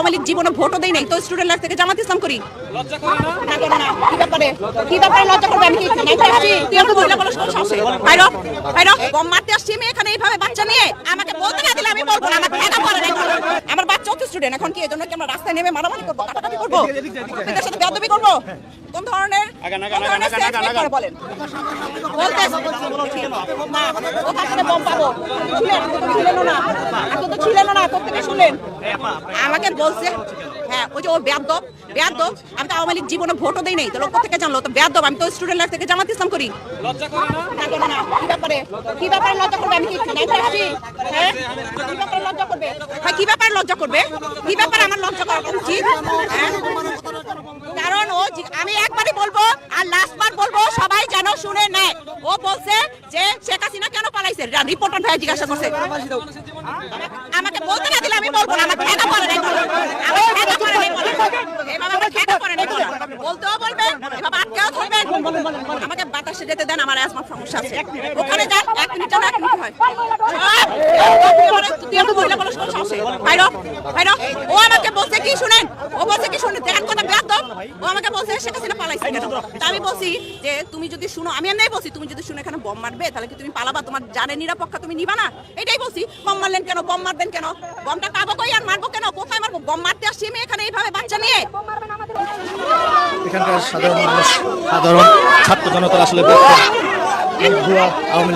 আওয়ামী লীগ জীবনে ভোটও দেয় নাই তো স্টুডেন্ট লাইফ থেকে জামাত ইসলাম করি না, করো না। কি ব্যাপারে? কি ব্যাপারে লজ্জা করবে? আমি কি নাইতে তুই আমার মহিলা বলার কোনো সাহস বাইরো, বাইরো। গম মারতে আসছি আমি এখানে এইভাবে বাচ্চা নিয়ে। আমাকে বলতে না দিলে আমি বলব না। আমার ঠেকা পড়ে নাই আমার বাচ্চা হচ্ছে স্টুডেন্ট এখন কি এজন্য কি আমরা রাস্তায় নেমে মারামারি করব কাটাকাটি করব করব কোন ধরনের কোন ধরনের করে বলেন। বলতে না ওখান থেকে বম পাবো। ছিলেন না। তো না শুনলেন আমাকে বলছে হ্যাঁ ওই যে ও বেয়াদব বেয়াদব। আমি তো আওয়ামী লীগ জীবনে ভোটও দেই নাই তো লোক থেকে জানলো? তো বেয়াদব আমি তো স্টুডেন্ট লাইফ থেকে জামাত ইসলাম করি। না? করো না। কি ব্যাপারে? কি ব্যাপারে লজ্জা করবে? আমি কি নাইতে হ্যাঁ? কি ব্যাপারে লজ্জা করবে? হ্যাঁ কি ব্যাপারে লজ্জা করবে? কি ব্যাপারে আমার লজ্জা করা উচিত? হ্যাঁ? আমি একবারই বলব আর লাস্ট বার বলব সবাই যেন শুনে নেয় ও বলছে যে শেখ হাসিনা কেন পালাইছে রিপোর্টার ভাই জিজ্ঞাসা করছে আমাকে বলতে না দিলে আমি বলব না। বলতেও আমাকে বাতাসে যেতে দেন আমার সমস্যা আছে ওখানে যান এক মিনিট এক মিনিট হয় আমাকে বলছে কি শুনেন ও বলছে কি ও আমাকে বলছে, শেখ হাসিনা পালাইছে তা আমি বলছি যে, তুমি যদি শুনো, আমি এমনি বলছি, তুমি যদি শুনে এখানে বম মারবে, তাহলে কি তুমি পালাবা? তোমার জানে নিরাপত্তা তুমি নিবা না? এটাই বলছি, বম মারলেন কেন? বম মারবেন কেন? বমটা পাবো কই আর মারবো কেন? কোথায় মারবো? বম মারতে আসছি আমি এখানে এইভাবে বাচ্চা নিয়ে? এখানকার সাধারণ মানুষ, সাধারণ ছাত্র জনতার আসলে আওয়ামী